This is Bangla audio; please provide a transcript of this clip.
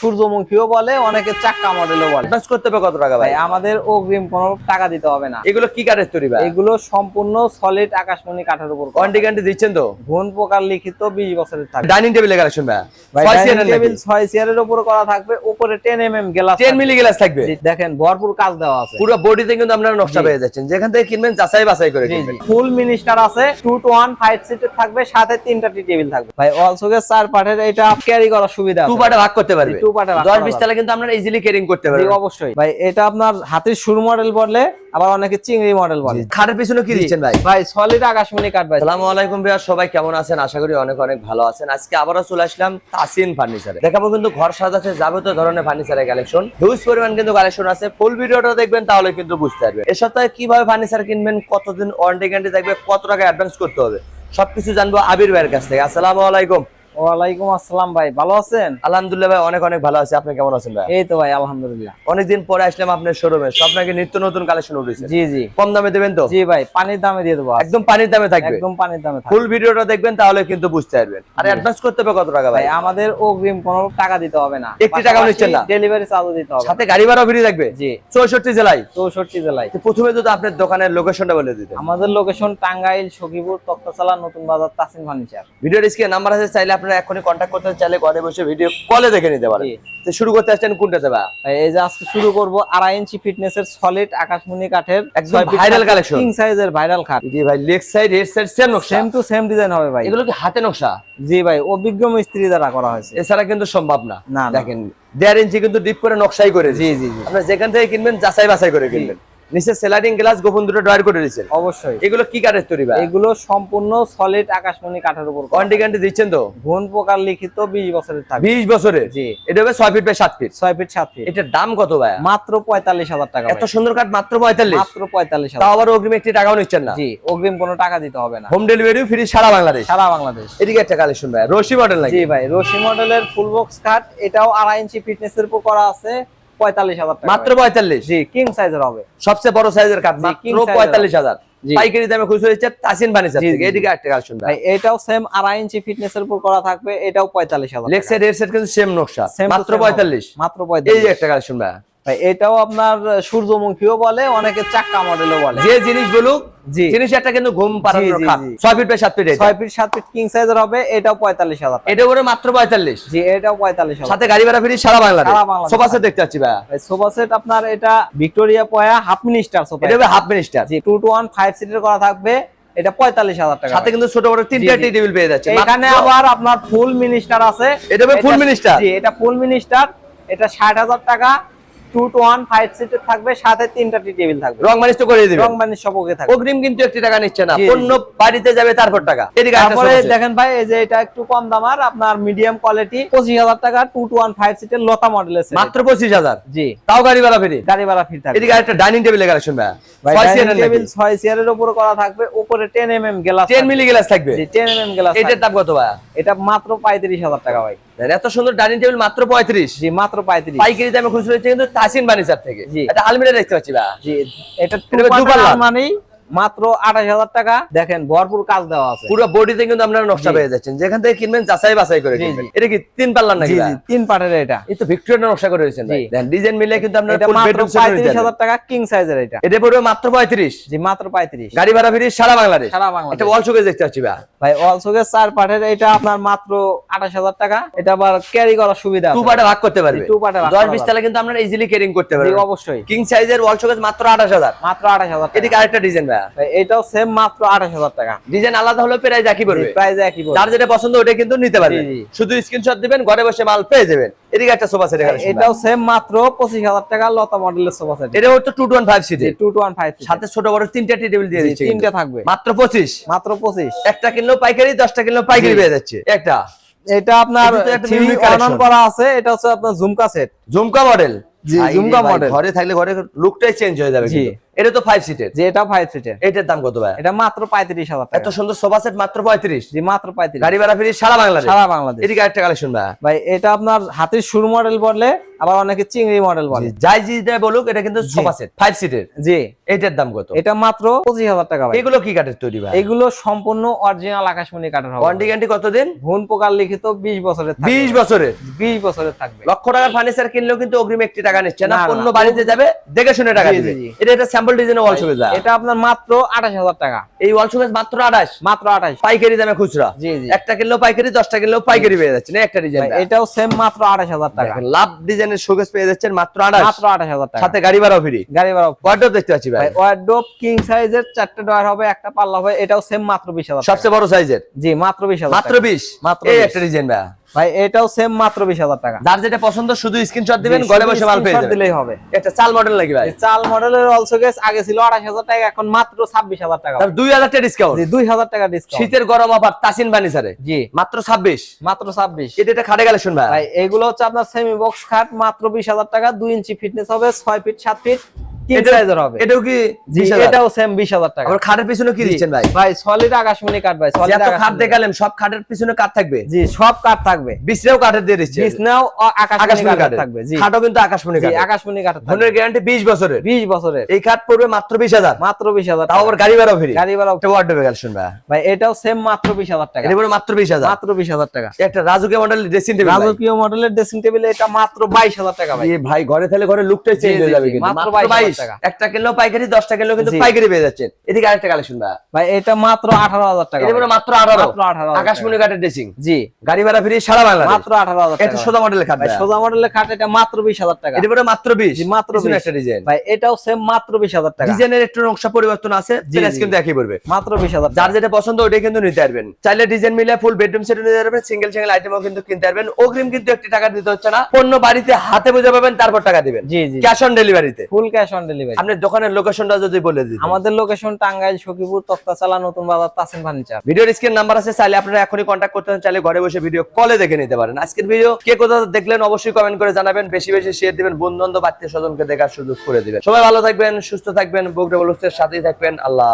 সূর্যমুখীও বলে অনেকে চাক্কা মডেলও বলে। অ্যাডভান্স করতে হবে কত টাকা ভাই? আমাদের অগ্রিম কোনো টাকা দিতে হবে না। এগুলো কি কাঠের তৈরি ভাই? এগুলো সম্পূর্ণ সলিড আকাশমণি কাঠের উপর। ওয়ারেন্টি গ্যারান্টি দিচ্ছেন তো? ঘুণ প্রকার লিখিত বিশ বছরের থাকবে। ডাইনিং টেবিল কালেকশন ভাই? ভাই ছয় ডাইনিং চেয়ারের টেবিল নাকি? ছয় চেয়ারের উপর করা থাকবে উপরে ten M M glass 10 milli glass থাকবে? দেখেন ভরপুর কাজ দেওয়া আছে। পুরো বডিতে কিন্তু আপনারা নকশা পেয়ে যাচ্ছেন। যেখান থেকে কিনবেন যাচাই বাছাই করে কিনবেন। ফুল মিনিস্টার আছে টু টু ওয়ান ফাইভ সিটের থাকবে সাথে তিনটা টি টেবিল থাকবে। ভাই অলসোকে চার পার্টের এটা ক্যারি করার সুবিধা টু আছে পার্টে ভাগ করতে পারবে। জি, two part এ ভাগ 10 20 তালা কিন্তু আপনারা ইজিলি ক্যারিং করতে পারবেন। অবশ্যই। ভাই এটা আপনার হাতের শুরু মডেল বলে আবার অনেকে চিংড়ি মডেল বলে। খাটের পিছনে কি দিচ্ছেন ভাই? ভাই সলিড আকাশমণি কাঠ ভাই। আসসালামু আলাইকুম ভাইয়া সবাই কেমন আছেন? আশা করি অনেক অনেক ভালো আছেন। আজকে আবারও চলে আসলাম তাসিন ফার্নিচারে দেখাবো কিন্তু ঘর সাজাতে যাবতীয় ধরনের ফার্নিচারের কালেকশন হিউজ পরিমাণ কিন্তু কালেকশন আছে। ফুল ভিডিওটা দেখবেন তাহলে কিন্তু বুঝতে পারবেন। এ সপ্তাহে কীভাবে ফার্নিচার কিনবেন কতদিন ওয়ারেন্টি গ্যারান্টি থাকবে কত টাকা অ্যাডভান্স করতে হবে সবকিছু জানব আবির ভাইয়ের কাছ থেকে। আসসালামু আলাইকুম। ওয়ালাইকুম আসসালাম ভাই ভালো আছেন? আলহামদুলিল্লাহ ভাই অনেক অনেক ভালো আছে। আপনি কেমন আছেন ভাই? এই তো ভাই আলহামদুলিল্লাহ। অনেকদিন পরে আসলাম আপনার শোরুমে সব নাকি নিত্য নতুন কালেকশন উঠেছে। জি জি। কম দামে দেবেন তো? জি ভাই পানির দামে দিয়ে দেবো একদম পানির দামে থাকবে। একদম পানির দামে থাকবে। ফুল ভিডিওটা দেখবেন তাহলে কিন্তু বুঝতে পারবেন। আর অ্যাডভান্স করতে হবে কত টাকা ভাই? আমাদের অগ্রিম কোনো টাকা দিতে হবে না। একটি টাকাও নিচ্ছেন না? ডেলিভারি চার্জও দিতে হবে। সাথে গাড়ি ভাড়া ফ্রি থাকবে? জি। চৌষট্টি জেলায়? চৌষট্টি জেলায়। তো প্রথমে যদি আপনার দোকানের লোকেশনটা বলে দিতেন। আমাদের লোকেশন টাঙ্গাইল সখীপুর তক্তাচালা নতুন বাজার তাসিম ফার্নিচার। ভিডিও নাম্বার আছে চাইলে আপনারা এখনই কন্ট্যাক্ট করতে চাইলে ঘরে বসে ভিডিও কলে দেখে নিতে পারেন। তো শুরু করতে আসছেন ভাই ভাই, এই যে আজকে শুরু করব আড়াই ইঞ্চি ফিটনেসের সলিড আকাশমণি কাঠের। একদম viral collection। কিং সাইজের ভাইরাল খাট। জি ভাই leg side head side same নকশা। সেম টু সেম ডিজাইন হবে ভাই। এগুলো কি হাতে নকশা? জি ভাই অভিজ্ঞ মিস্ত্রি দ্বারা করা হয়েছে। এছাড়া কিন্তু সম্ভব না। দেখেন দেড় ইঞ্চি কিন্তু ডিপ করে নকশাই করে জি জি জি। আপনারা যেখান থেকে কিনবেন যাচাই বাছাই করে কিনবেন। নিচে স্লাইডিং গ্লাস গোপন দুটো ড্রয়ার করে দিয়েছেন। অবশ্যই। এগুলো কি কাঠের তৈরি ভাই? এগুলো সম্পূর্ণ সলিড আকাশমণি কাঠের উপর। ওয়ারেন্টি গ্যারান্টি দিচ্ছেন তো? ঘুণ প্রকার লিখিত বিশ বছরের থাকবে। বিশ বছরের? জি। এটা হবে ছয় ফিট বাই সাত ফিট। ছয় ফিট সাত ফিট। এটার দাম কত ভাই? মাত্র পঁয়তাল্লিশ হাজার টাকা এত সুন্দর কাঠ মাত্র পঁয়তাল্লিশ? মাত্র পঁয়তাল্লিশ তাও হাজার আবার অগ্রিম একটি টাকাও নিচ্ছেন না? জি অগ্রিম কোনো টাকা দিতে হবে না। হোম ডেলিভারি ফ্রি সারা বাংলাদেশ। সারা বাংলাদেশ। এদিকে একটা কালেকশন ভাই রশি মডেল নাকি? জি ভাই রশি মডেলের ফুল বক্স কাট এটাও আড়াই ইঞ্চি ফিটনেস এর উপর করা আছে। পঁয়তাল্লিশ হাজার মাত্র। পঁয়তাল্লিশ? জি কিং সাইজের হবে। সবচেয়ে বড় সাইজের কাঠ মাত্র। পঁয়তাল্লিশ হাজার। পাইকারি দামে খুচরো দিচ্ছে তাসিন ফার্নিচার থেকে এদিকে একটা কালেকশন শুনবে এটাও সেম আড়াই ইঞ্চি ফিটনেস এর উপর করা থাকবে এটাও পঁয়তাল্লিশ হাজার লেগ সাইড এর সেট কিন্তু সেম নকশা মাত্র to মাত্র। পঁয়তাল্লিশ। মাত্র এই পঁয়তাল্লিশ একটা কালেকশন ভাই ভাই এটাও আপনার সূর্যমুখীও বলে অনেকে চাক্কা মডেলও বলে। যে জিনিস বলুক জিনিস একটা কিন্তু ঘুম পাড়ানোর খাট জি। ফিট বাই সাত ফিট এটা। ফিট সাত ফিট কিং সাইজের হবে এটাও পঁয়তাল্লিশ হাজার টাকা। এটা করে মাত্র পঁয়তাল্লিশ। জি এটাও পঁয়তাল্লিশ হাজার সাথে গাড়ি ভাড়া ফ্রি সারা বাংলাদেশ। সোফা সেট দেখতে পাচ্ছি ভাই। ভাই সোফা সেট আপনার এটা ভিক্টোরিয়া পয়া হাফ মিনিস্টার সোফা এটা হাফ মিনিস্টার জি টু সিটের করা থাকবে এটা পঁয়তাল্লিশ হাজার টাকা। সাথে কিন্তু ছোট বড় তিনটা জি, জি। টি টেবিল পেয়ে যাচ্ছে। এখানে আবার আপনার ফুল মিনিস্টার আছে। এটা minister? জি এটা ফুল মিনিস্টার এটা ষাট হাজার টাকা। টু টু ওয়ান ফাইভ সিটের থাকবে সাথে তিনটা টি টেবিল থাকবে। রং মানিস তো করে দিবেন রং বানিশ সবকে থাকবে। অগ্রিম কিন্তু একটি টাকা নিচ্ছে না। জি, জি, পণ্য বাড়িতে যাবে তারপর টাকা। তারপরে দেখেন ভাই এই যে এটা একটু কম দামার আপনার মিডিয়াম কোয়ালিটি পঁচিশ হাজার টাকা টু টু ওয়ান ফাইভ সিটের লতা মডেলের মাত্র পঁচিশ হাজার? জি। তাও গাড়ি ভাড়া ফ্রি? গাড়ি ভাড়া ফ্রি থাকবে। এদিকে একটা ডাইনিং টেবিল কালেকশন ভাই ভাই ছয় ডাইনিং চেয়ারের টেবিল ছয় চেয়ারের উপর করা থাকবে উপরে ten M M glass ten milli glass থাকবে? টেন এম এম গ্লাস এটার দাম কত ভাই এটা মাত্র পঁয়ত্রিশ হাজার টাকা ভাই। এত সুন্দর ডাইনিং টেবিল মাত্র পঁয়ত্রিশ। জি মাত্র পঁয়ত্রিশ। পাইকারি দামে খুচরো হচ্ছে কিন্তু বানিসার বানিচার থেকে। এটা আলমিরা দেখতে পাচ্ছি না জি এটা এটা দুপাল্লা। মানে মাত্র আঠাশ হাজার টাকা। দেখেন ভরপুর কাজ দেওয়া আছে। পুরো বডিতে কিন্তু আপনারা নকশা পেয়ে যাচ্ছেন। যেখান থেকে কিনবেন যাচাই বাছাই করে। এটা কি তিন পাল্লার নাকি তিন পাটের এটা। এই তো ভিক্টোরিয়া নকশা করে রয়েছেন ডিজাইন মিলে কিন্তু আপনারা এটা পঁয়ত্রিশ হাজার টাকা কিং সাইজের এটা। এটা পড়বে মাত্র পঁয়ত্রিশ। জি মাত্র পঁয়ত্রিশ। গাড়ি ভাড়া ফ্রি সারা বাংলাদেশ। সারা বাংলাদেশ। এটা শোকেস দেখতে পাচ্ছি ভাই। ভাই অলসোকে চার পাটের এটা আপনার মাত্র আঠাশ হাজার টাকা। এটা আবার ক্যারি করার সুবিধা টু পার্টে ভাগ করতে পারবে। এ ভাগ দশ বিশ। তালা কিন্তু আপনারা ইজিলি ক্যারিং করতে জি, পারবেন অবশ্যই কিং সাইজের শোকেস মাত্র আঠাশ হাজার। মাত্র আঠাশ হাজার এদিকে আরেকটা ডিজাইন ভাই। এটাও সেম মাত্র আঠাশ হাজার টাকা। ডিজাইন আলাদা হলে প্রাইস একই পড়বে। প্রাইস একই পড়বে। যার যেটা পছন্দ ওটা কিন্তু নিতে পারবেন। শুধু স্ক্রিনশট দিবেন ঘরে বসে মাল পেয়ে যাবেন। এদিকে একটা সোফা সেট এখানে এটাও সেম মাত্র পঁচিশ হাজার টাকা লতা মডেলের সোফা সেট এটা হচ্ছে টু ওয়ান ফাইভ সিটে টু টু ওয়ান ফাইভ সাথে ছোট বড় তিনটা টি টেবিল দিয়ে দিচ্ছে তিনটা থাকবে। মাত্র পঁচিশ। মাত্র পঁচিশ। একটা কিনলেও পাইকারি দশটা কিনলেও পাইকারি পেয়ে যাচ্ছে। একটা। এটা আপনার করা আছে এটা হচ্ছে আপনার ঝুমকা সেট ঝুমকা মডেল জি, ঝুমকা model। ঘরে থাকলে ঘরে লুকটাই চেঞ্জ হয়ে যাবে কিন্তু। এটা তো ফাইভ সিটের যে এটা ফাইভ সিটের এটার দাম কত ভাই? এটা মাত্র পঁয়ত্রিশ হাজার এত সুন্দর সোফা সেট মাত্র পঁয়ত্রিশ। জি মাত্র পঁয়ত্রিশ। গাড়ি ভাড়া ফ্রি সারা বাংলাদেশ। সারা বাংলাদেশ। এদিকে একটা কালেকশন ভাই। ভাই এটা আপনার হাতির সুর মডেল বলে আবার অনেকে চিংড়ি মডেল বলে। যাই বলুক এটা কিন্তু সোফা সেট ফাইভ সিটের জি। এটার দাম কত? এটা মাত্র পঁচিশ হাজার টাকা ভাই। এগুলো কি কাঠের তৈরি ভাই? এগুলো সম্পূর্ণ অরিজিনাল আকাশমণি কাঠের হবে। ওয়ারেন্টি গ্যারান্টি কতদিন? ভুন পোকার লিখিত বিশ বছরের বিশ বছরের? বিশ বছরের থাকবে। লক্ষ টাকার ফার্নিচার কিনলেও কিন্তু অগ্রিম একটি টাকা নিচ্ছে না। পণ্য বাড়িতে যাবে দেখে শুনে টাকা দিবে। এটা একটা ডিজাইনের ওয়াল শোকেস এটা আপনার মাত্র আঠাশ হাজার টাকা। এই ওয়াল শোকেস মাত্র আঠাশ? মাত্র আঠাশ। পাইকারি দামে খুচরা? জি জি। একটা কিনলেও পাইকারি দশটা কিনলেও পাইকারি পেয়ে যাচ্ছেন। একটা ডিজাইন এটাও সেম মাত্র আঠাশ হাজার টাকা। লাভ ডিজাইনের শোকেস পেয়ে যাচ্ছেন মাত্র আঠাশ। মাত্র আঠাশ হাজার টাকা। সাথে গাড়ি ভাড়াও ফ্রি গাড়ি ভাড়া ওয়ার্ডরোব দেখতে পাচ্ছি ভাই। ওয়ার্ডরোব কিং সাইজের চারটে ডয়ার হবে একটা পাল্লা হবে এটাও সেম মাত্র বিশ হাজার টাকা। সবচেয়ে বড় সাইজের জি মাত্র বিশ হাজার মাত্র টাকা। বিশ? মাত্র এই একটা ডিজাইন ভাই ভাই এটাও সেম মাত্র বিশ হাজার টাকা। যার যেটা পছন্দ শুধু স্ক্রিনশট দিবেন ঘরে বসে মাল পেয়ে যাবেন। দিলেই হবে। একটা চাল মডেল নাকি ভাই? চাল মডেলের অলসো গেস আগে ছিল আঠাশ হাজার টাকা এখন মাত্র ছাব্বিশ হাজার টাকা। তার দুই হাজার টাকা ডিসকাউন্ট জি দুই হাজার টাকা ডিসকাউন্ট শীতের গরম অফার তাসিন ফার্নিচারে জি। মাত্র ছাব্বিশ। মাত্র ছাব্বিশ। এটা একটা খাটে কালেকশন ভাই। ভাই এগুলো হচ্ছে আপনার সেমি বক্স খাট মাত্র বিশ হাজার টাকা দুই ইঞ্চি ফিটনেস হবে ছয় ফিট সাত ফিট কিং সাইজের হবে? এটাও কি এটাও সেম বিশ হাজার টাকা। আবার খাটের পিছনে কি দিচ্ছেন ভাই? ভাই সলিড আকাশমণি কাঠ ভাই সলিড যত খাট দেখালেন সব খাটের পিছনে কাঠ থাকবে? জি সব কাঠ থাকবে। বিছনাও কাঠের দিয়ে দিচ্ছে। বিছনাও আকাশমণি আকাশমণি কাঠের কাঠের। থাকবে জি। খাটও কিন্তু আকাশমণি জি আকাশমণি কাঠের থাকবে। ধনের গ্যারান্টি বিশ বছরের। বিশ বছরের। এই খাট পড়বে মাত্র তাও টাকা। আবার গাড়ি ভাড়াও ফ্রি। গাড়ি ভাড়া একটা ওয়ার্ড কালেকশন ভাই ভাই এটাও সেম মাত্র বিশ হাজার টাকা। এটা মাত্র বিশ হাজার। মাত্র বিশ হাজার টাকা। একটা রাজুকে মডেল ড্রেসিং টেবিল রাজকীয় মডেলের ড্রেসিং টেবিল এটা মাত্র বাইশ হাজার টাকা ভাই। ভাই ঘরে তাহলে ঘরে লুকটাই চেঞ্জ হয়ে যাবে কিন্তু। মাত্র মাত্র 22,000 বাইশ। টাকা। একটা কিনলেও পাইকারি দশটা কিনলেও কিন্তু পাইকারি পেয়ে যাচ্ছেন। এদিকে আরেকটা কালেকশন ভাই। এটা মাত্র আঠারো হাজার টাকা এটা মাত্র আঠারো? মাত্র 18,000 আকাশমণি কাঠের ড্রেসিং জি। গাড়ি ভাড়া ফ্রি সারা বাংলাদেশ? মাত্র আঠারো হাজার এটা সোজা মডেলের খাট। সোজা মডেলের খাট এটা মাত্র বিশ হাজার টাকা। এটা মাত্র বিশ। মাত্র একটা ডিজাইন ভাই এটাও সেম মাত্র বিশ হাজার টাকা। ডিজাইনের একটু নকশা পরিবর্তন আছে প্রাইস কিন্তু একই পড়বে। মাত্র বিশ হাজার যার যেটা পছন্দ ওটাই কিন্তু নিতে পারবেন। চাইলে ডিজাইন মিলে ফুল বেডরুম সেট নিতে পারবেন সিঙ্গেল সিঙ্গেল আইটেমও কিন্তু কিনতে পারবেন। অগ্রিম কিন্তু একটি টাকা দিতে হচ্ছে না। পণ্য বাড়িতে হাতে বুঝে পাবেন তারপর টাকা দিবেন। জি জি। ক্যাশ অন ডেলিভারিতে ফুল ক্যাশ অন ডেলিভারি আপনি দোকানের লোকেশনটা যদি বলে দিন আমাদের লোকেশন টাঙ্গাইল সখীপুর তক্তাচালা নতুন বাজার তাসিম ফার্নিচার। ভিডিওর স্ক্রিন নাম্বার আছে চাইলে আপনারা এখনই কন্ট্যাক্ট করতে পারেন চাইলে ঘরে বসে ভিডিও কলে দেখে নিতে পারেন। আজকের ভিডিও কে কোথাও দেখলেন অবশ্যই কমেন্ট করে জানাবেন বেশি বেশি শেয়ার দিবেন বন্ধু বান্ধব আত্মীয় স্বজনকে দেখার সুযোগ করে দিবেন। সবাই ভালো থাকবেন সুস্থ থাকবেন বগরে বলুসের সাথেই থাকবেন আল্লাহ।